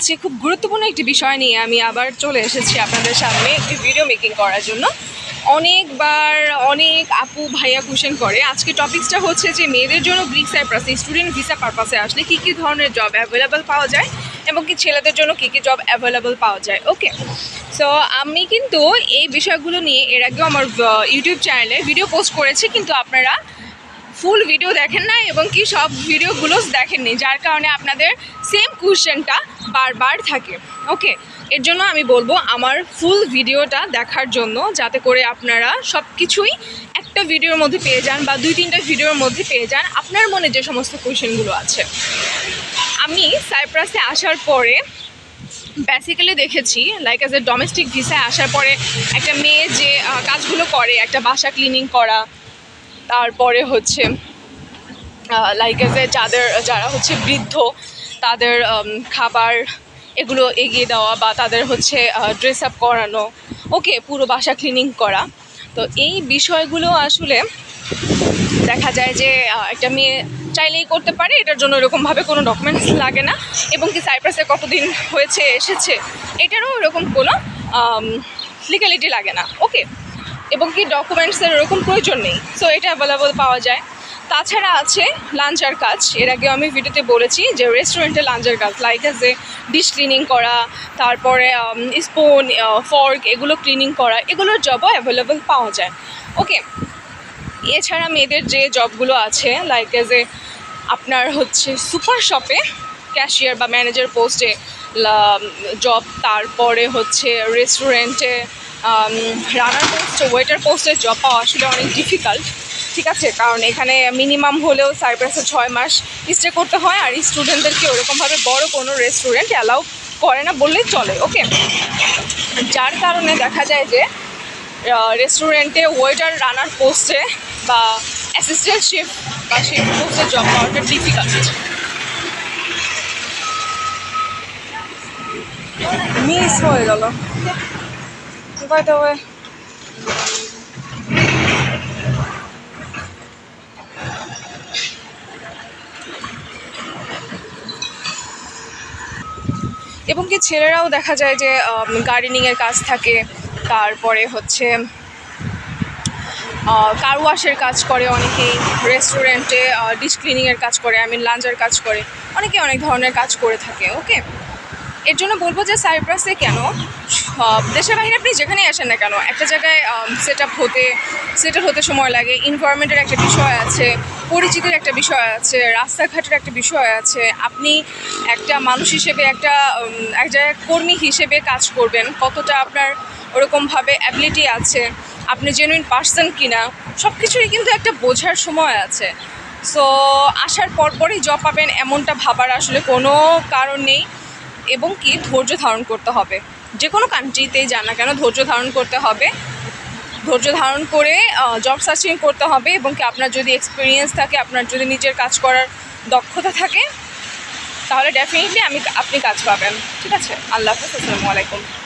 আজকে খুব গুরুত্বপূর্ণ একটি বিষয় নিয়ে আমি আবার চলে এসেছি আপনাদের সামনে একটি ভিডিও মেকিং করার জন্য। অনেকবার অনেক আপু ভাইয়া কোশ্চেন করে, আজকে টপিকসটা হচ্ছে যে মেয়েদের জন্য গ্রিক সাইপ্রাসে স্টুডেন্ট ভিসা পারপাসে আসলে কী কী ধরনের জব অ্যাভেলেবেল পাওয়া যায় এবং কি ছেলেদের জন্য কী কী জব অ্যাভেলেবেল পাওয়া যায় ওকে সো আমি কিন্তু এই বিষয়গুলো নিয়ে এর আগেও আমার ইউটিউব চ্যানেলে ভিডিও পোস্ট করেছি, কিন্তু আপনারা ফুল ভিডিও দেখেন না এবং কি সব ভিডিওগুলো দেখেননি, যার কারণে আপনাদের সেম কোশ্চেনটা বারবার থাকে। ওকে এর জন্য আমি বলব, আমার ফুল ভিডিওটা দেখার জন্য যাতে করে আপনারা সব কিছুই একটা ভিডিওর মধ্যে পেয়ে যান বা দুই তিনটা ভিডিওর মধ্যে পেয়ে যান আপনার মনে যে সমস্ত কোশ্চেনগুলো আছে। আমি সাইপ্রাসে আসার পরে বেসিক্যালি দেখেছি লাইক অ্যাজ এ ডোমেস্টিক ভিসায় আসার পরে একটা মেয়ে যে কাজগুলো করে, একটা বাসা ক্লিনিং করা, তারপরে হচ্ছে লাইক এজ এ যাদের, যারা হচ্ছে বৃদ্ধ তাদের খাবার এগুলো এগিয়ে দেওয়া বা তাদের হচ্ছে ড্রেস আপ করানো, ওকে, পুরো বাসা ক্লিনিং করা। তো এই বিষয়গুলো আসলে দেখা যায় যে একটা মেয়ে চাইলেই করতে পারে, এটার জন্য এরকমভাবে কোনো ডকুমেন্টস লাগে না। এবং কি সাইপ্রাসে কতদিন হয়েছে, এসেছে, এটারও এরকম কোনো লিগালিটি লাগে না। ওকে, এবং কি ডকুমেন্টসের এরকম প্রয়োজন নেই। সো এটা অ্যাভেলেবল পাওয়া যায়। তাছাড়া আছে লাঞ্চার কাজ। এর আগে আমি ভিডিওতে বলেছি যে রেস্টুরেন্টে লাঞ্চার কাজ লাইক আছে ডিশ ক্লিনিং করা, তারপরে স্পুন ফর্ক এগুলো ক্লিনিং করা, এগুলোর জবও অ্যাভেলেবল পাওয়া যায়। ওকে এছাড়া মেয়েদের যে জবগুলো আছে লাইক এজ এ আপনার হচ্ছে সুপার শপে ক্যাশিয়ার বা ম্যানেজার পোস্টে জব তারপরে হচ্ছে রেস্টুরেন্টে রানার পোস্টে ওয়েটার পোস্টে জব পাওয়া আসলে অনেক ডিফিকাল্ট ঠিক আছে, কারণ এখানে মিনিমাম হলেও সাইপ্রাসে ছয় মাস স্টে করতে হয় আর স্টুডেন্টদেরকে ওরকমভাবে বড় কোনো রেস্টুরেন্ট অ্যালাউ করে না বললেই চলে ওকে যার কারণে দেখা যায় যে রেস্টুরেন্টে ওয়েটার রানার পোস্টে বা অ্যাসিস্ট্যান্ট শেফ বা শেফ পোস্টে জব পাওয়াটা ডিফিকাল্ট মিস হয়ে গেল। বাই দ্য ওয়ে এবং কি ছেলেরাও দেখা যায় যে গার্ডেনিংয়ের কাজ থাকে, তারপরে হচ্ছে কার ওয়াশের কাজ করে অনেকেই রেস্টুরেন্টে ডিশ ক্লিনিংয়ের কাজ করে আই মিন লাঞ্চের কাজ করে অনেকে অনেক ধরনের কাজ করে থাকে ওকে এর জন্য বলব যে সাইপ্রাসে কেন? সব দেশের বাইরে আপনি যেখানেই আসেন না কেন, একটা জায়গায় সেট আপ হতে সেটেল হতে সময় লাগে ইনভায়রনমেন্টের একটা বিষয় আছে, পরিচিতির একটা বিষয় আছে, রাস্তাঘাটের একটা বিষয় আছে, আপনি একটা মানুষ হিসেবে একটা এক জায়গায় কর্মী হিসেবে কাজ করবেন, কতটা আপনার ওরকমভাবে অ্যাবিলিটি আছে, আপনি জেনুইন পার্সন কিনা সব কিছুরই কিন্তু একটা বোঝার সময় আছে। সো আসার পরপরই জব পাবেন এমনটা ভাবার আসলে কোনো কারণ নেই। এবং কি ধৈর্য ধারণ করতে হবে। যে কোনো কান্ট্রিতেই যান না কেন ধৈর্য ধারণ করতে হবে। ধৈর্য ধারণ করে জব সার্চিং করতে হবে এবং কি আপনার যদি এক্সপিরিয়েন্স থাকে, আপনার যদি নিজের কাজ করার দক্ষতা থাকে, তাহলে ডেফিনেটলি আমি, আপনি কাজ পাবেন। ঠিক আছে? আল্লাহ হাফেজ, আসসালামু আলাইকুম।